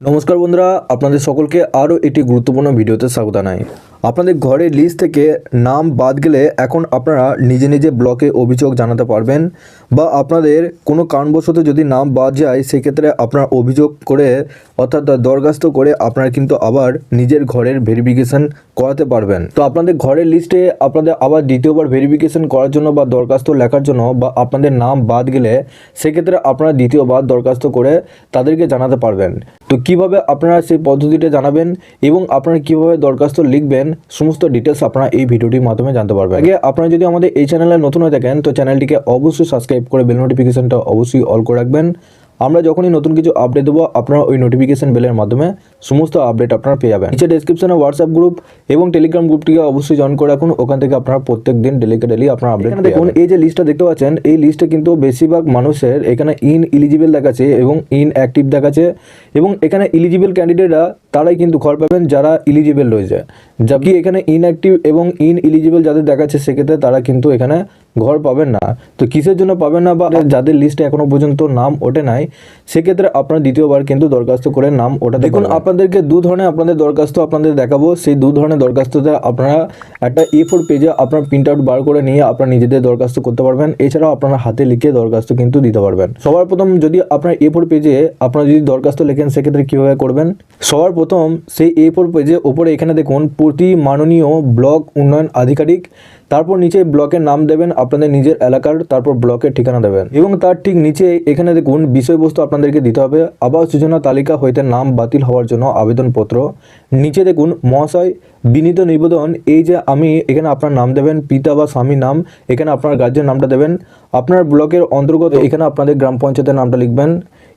নমস্কার বন্ধুরা, আপনাদের সকলকে আরও একটি গুরুত্বপূর্ণ ভিডিওতে স্বাগত জানাই। আপনাদের ঘরের লিস্ট থেকে নাম বাদ গেলে এখন আপনারা নিজে নিজে ব্লকে অভিযোগ জানাতে পারবেন বা আপনাদের কোনো কারণবশত যদি নাম বাদ যায়, সেক্ষেত্রে আপনার অভিযোগ করে অর্থাৎ দরখাস্ত করে আপনারা কিন্তু আবার নিজের ঘরের ভেরিফিকেশন করাতে পারবেন। তো আপনাদের ঘরের লিস্টে আপনাদের আবার দ্বিতীয়বার ভেরিফিকেশন করার জন্য বা দরখাস্ত লেখার জন্য বা আপনাদের নাম বাদ গেলে, সেক্ষেত্রে আপনারা দ্বিতীয়বার দরখাস্ত করে তাদেরকে জানাতে পারবেন। তো কীভাবে আপনারা সেই পদ্ধতিটা জানাবেন এবং আপনারা কীভাবে দরখাস্ত লিখবেন, সমস্ত ডিটেলস আপনারা এই ভিডিওটির মাধ্যমে জানতে পারবেন। আগে আপনারা যদি আমাদের এই চ্যানেলে নতুন হয়ে থাকেন, তো চ্যানেলটিকে অবশ্যই সাবস্ক্রাইব করে বেল নোটিফিকেশনটা অবশ্যই অল করে রাখবেন। আমরা যখনই নতুন কিছু আপডেট দেবো আপনারা ওই নোটিফিকেশন বেলের মাধ্যমে সমস্ত আপডেট আপনারা পেয়ে যাবেন। নিচে ডেসক্রিপশনে হোয়াটসঅ্যাপ গ্রুপ এবং টেলিগ্রাম গ্রুপটিকে অবশ্যই জয়েন করে রাখুন। ওখান থেকে আপনারা প্রত্যেক দিন ডেলিকে ডেলি আপনারা আপডেট দেখুন এই যে লিস্টটা দেখতে পাচ্ছেন এই লিস্টে কিন্তু বেশিরভাগ মানুষের এখানে ইন ইলিজিবল দেখাচ্ছে এবং ইন অ্যাক্টিভ দেখাচ্ছে এবং এখানে ইলিজিবল ক্যান্ডিডেটরা তারাই কিন্তু ঘর পাবেন যারা ইলিজিবল রয়েছে। যাবি এখানে ইনঅ্যাক্টিভ এবং ইন ইলিজিবল যাদের দেখাচ্ছে সেক্ষেত্রে তারা কিন্তু এখানে ঘর পাবেন না। তো কিসের জন্য পাবেন না বা যাদের লিস্টে এখনও পর্যন্ত নাম ওঠে নাই সেক্ষেত্রে আপনার দ্বিতীয়বার কিন্তু দরখাস্ত করে নাম ওটা দেখুন আপনাদেরকে দু ধরনের আপনাদের দরখাস্ত আপনাদের দেখাবো। সেই দু ধরনের দরখাস্ততে আপনারা একটা এ ফোর পেজে আপনার প্রিন্ট আউট বার করে নিয়ে আপনার নিজেদের দরখাস্ত করতে পারবেন। এছাড়াও আপনারা হাতে লিখে দরখাস্ত কিন্তু দিতে পারবেন। সবার প্রথম যদি আপনার এ ফোর পেজে আপনারা যদি দরখাস্ত লেখেন সেক্ষেত্রে কীভাবে করবেন? সবার প্রথম সেই এ ফোর পেজে ওপরে এখানে দেখুন প্রতি মাননীয় ব্লক উন্নয়ন আধিকারিক তারপর নিচে ব্লকের নাম দেবেন আপনাদের নিজের এলাকার তারপর ব্লকের ঠিকানা দেবেন। এবং তার ঠিক নিচে এখানে দেখুন বিষয়বস্তু আপনাদেরকে দিতে হবে। আবাস যোজনা তালিকা হইতে নাম বাতিল হওয়ার জন্য আবেদনপত্র। নিচে দেখুন মহাশয় বিনীত নিবেদন এই যে আমি এখানে আপনার নাম দেবেন পিতা বা স্বামীর নাম এখানে আপনার গার্জেন নামটা দেবেন। আপনার ব্লকের অন্তর্গত এখানে আপনাদের গ্রাম পঞ্চায়েতের নামটা লিখবেন।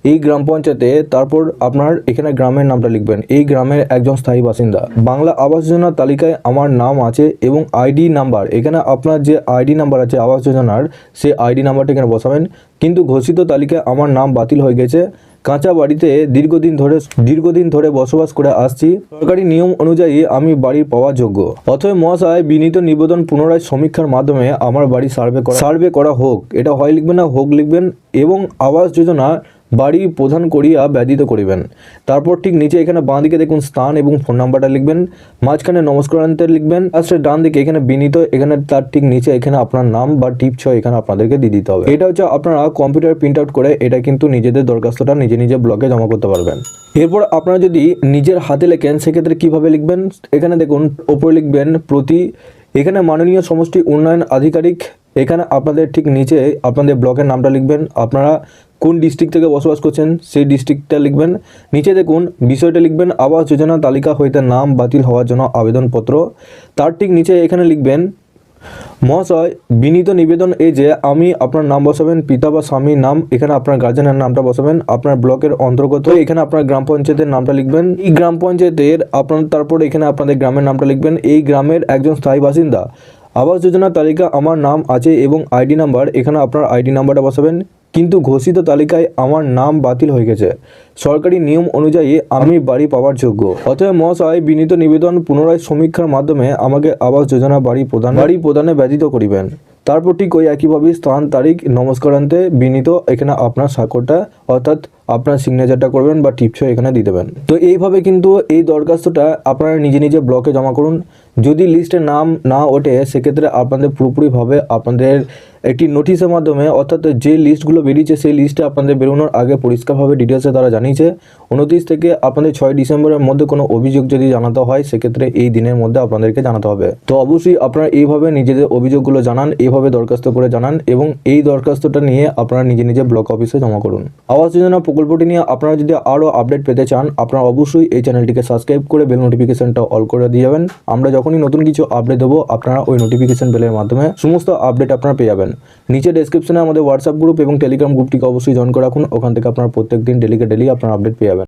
এই গ্রাম পঞ্চায়েতে তারপর আপনার এখানে গ্রামের নামটা লিখবেন। এই গ্রামের একজন স্থায়ী বাসিন্দা। বাংলা আবাস যোজনার তালিকায় আমার নাম আছে এবং আইডি নাম্বার। এখানে আপনার যে আইডি নাম্বার আছে আবাস যোজনার, সেই আইডি নাম্বারটা এখানে বসাবেন। কিন্তু ঘোষিত তালিকায় আমার নাম বাতিল হয়ে গেছে। কাঁচা বাড়িতে দীর্ঘদিন ধরে দীর্ঘদিন ধরে বসবাস করে আসছি। সরকারি নিয়ম অনুযায়ী আমি বাড়ির পাওয়া যোগ্য। অথবা মহাশয় বিনীত নিবেদন পুনরায় সমীক্ষার মাধ্যমে আমার বাড়ি সার্ভে করা সার্ভে করা হোক। এটা হয় লিখবেন না, হোক লিখবেন এবং আবাস যোজনা বাড়ি প্রধান করিয়া ব্যতীত করিবেন। তারপর ঠিক নিচে এখানে বাঁ দিকে দেখুন স্থান এবং ফোন নাম্বারটা লিখবেন। মাঝখানে নমস্কারান্তে লিখবেন লাস্টে ডান দিকে এখানে বিনীত, এখানে তার ঠিক নিচে এখানে আপনার নাম বা টিপ ছয় এখানে আপনাদেরকে দিয়ে দিতে হবে। এটা হচ্ছে আপনারা কম্পিউটার প্রিন্ট আউট করে এটা কিন্তু নিজেদের দরখাস্তটা নিজে নিজে ব্লকে জমা করতে পারবেন। এরপর আপনারা যদি নিজের হাতে লেখেন, সেক্ষেত্রে কীভাবে লিখবেন? এখানে দেখুন, ওপরে লিখবেন প্রতি, এখানে মাননীয় সমষ্টি উন্নয়ন আধিকারিক, এখানে আপনাদের ঠিক নিচে আপনাদের ব্লকের নামটা লিখবেন। আপনারা কোন ডিস্ট্রিক্ট থেকে বসবাস করছেন, সেই ডিস্ট্রিক্টটা লিখবেন। নিচে দেখুন, বিষয়টা লিখবেন, আবাস যোজনা তালিকা হইতে নাম বাতিল হওয়ার জন্য আবেদনপত্র। তার ঠিক নিচে এখানে লিখবেন, মহাশয়, বিনীত নিবেদন এই যে আমি আপনার নাম বসাবেন, পিতা বা স্বামীর নাম, এখানে আপনার গার্জেনের নামটা বসাবেন, আপনার ব্লকের অন্তর্গত, এখানে আপনার গ্রাম পঞ্চায়েতের নামটা লিখবেন। এই গ্রাম পঞ্চায়েতের আপনার, তারপর এখানে আপনাদের গ্রামের নামটা লিখবেন। এই গ্রামের একজন স্থায়ী বাসিন্দা আবাস যোজনার তালিকা আমার নাম আছে এবং আইডি নাম্বার, এখানে আপনার আইডি নাম্বারটা বসাবেন। কিন্তু ঘোষিত তালিকায় আমার নাম বাতিল হয়ে গেছে। সরকারি নিয়ম অনুযায়ী আমি বাড়ি পাওয়ার যোগ্য। অতএব মহাশয়, বিনীত নিবেদন পুনরায় সমীক্ষার মাধ্যমে আমাকে আবাস যোজনা বাড়ি প্রদান বাড়ি প্রদানে ব্যতীত করিবেন। তারপর ঠিক ওই একইভাবে স্থান, তারিখ, নমস্কারান্তে বিনীত, এখানে আপনার স্বাক্ষরটা, অর্থাৎ আপনার সিগনেচারটা করবেন বা টিপস এখানে দিয়ে দেবেন। তো এইভাবে কিন্তু এই দরখাস্তটা আপনারা নিজে নিজে ব্লকে জমা করুন। যদি লিস্টে নাম না ওঠে, সেক্ষেত্রে আপনাদের পুরোপুরিভাবে আপনাদের একটি নোটিশের মাধ্যমে, অর্থাৎ যে লিস্টগুলো বেরিয়েছে, সেই লিস্টে আপনাদের বেরোনোর আগে পরিষ্কারভাবে ডিটেলসে তারা জানিয়েছে। উনত্রিশ থেকে আপনাদের ছয় ডিসেম্বরের মধ্যে কোনো অভিযোগ যদি জানাতে হয়, সেক্ষেত্রে এই দিনের মধ্যে আপনাদেরকে জানাতে হবে। তো অবশ্যই আপনারা এইভাবে নিজেদের অভিযোগগুলো জানান, এইভাবে দরখাস্ত করে জানান এবং এই দরখাস্তটা নিয়ে আপনারা নিজে নিজে ব্লক অফিসে জমা করুন। আবাস যোজনা প্রকল্পটি নিয়ে আপনারা যদি আরও আপডেট পেতে চান, আপনারা অবশ্যই এই চ্যানেলটিকে সাবস্ক্রাইব করে বেল নোটিফিকেশনটা অল করে দিয়ে যাবেন। আমরা যখনই নতুন কিছু আপডেট দেবো, আপনারা ওই নোটিফিকেশন বেলের মাধ্যমে সমস্ত আপডেট আপনারা পেয়ে যাবেন। নিচে ডেসক্রিপশনে আমাদের হোয়াটসঅ্যাপ গ্রুপ এবং টেলিগ্রাম গ্রুপটিকে অবশ্যই জয়েন করে রাখুন। ওখান থেকে আপনারা প্রত্যেক দিন ডেলিকে ডেলি আপনারা আপডেট পেয়ে যাবেন।